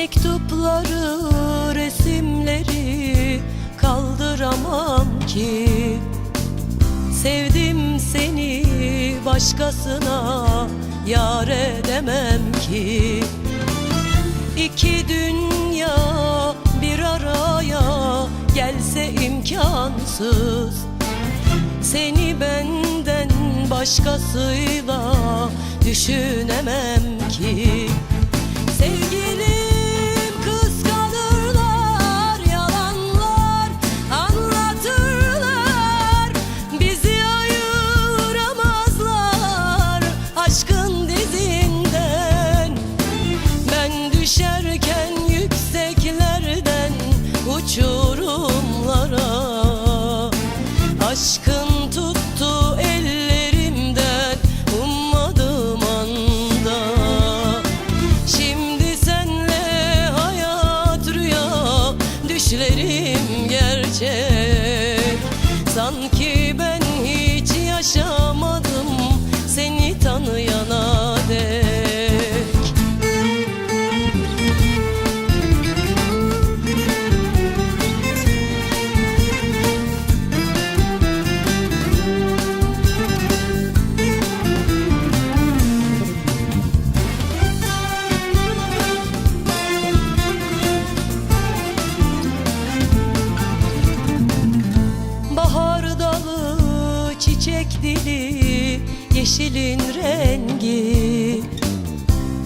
Mektupları, resimleri kaldıramam ki. Sevdim seni başkasına yar edemem ki. İki dünya bir araya gelse imkansız. Seni benden başkasıyla düşünemem ki yeşilin rengi.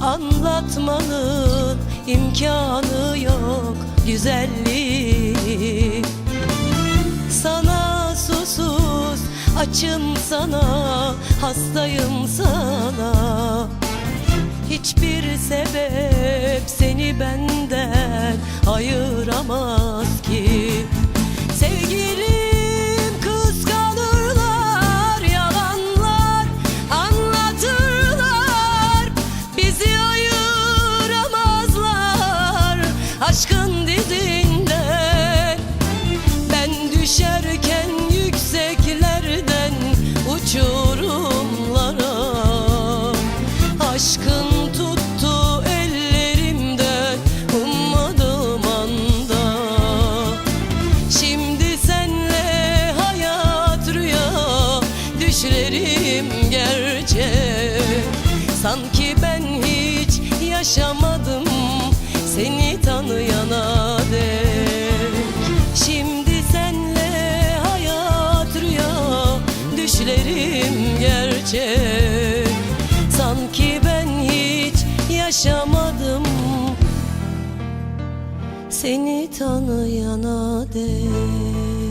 Anlatmanın imkanı yok güzelliği. Sana susuz, açım sana, hastayım sana. Hiçbir sebep seni benden ayıramaz Aşkın tuttu ellerimden ummadığım anda. Şimdi senle hayat rüya düşlerim gerçek. Sanki ben hiç yaşamadım seni tanıyana dek. Şimdi senle hayat rüya düşlerim gerçek seni tanıyana dek.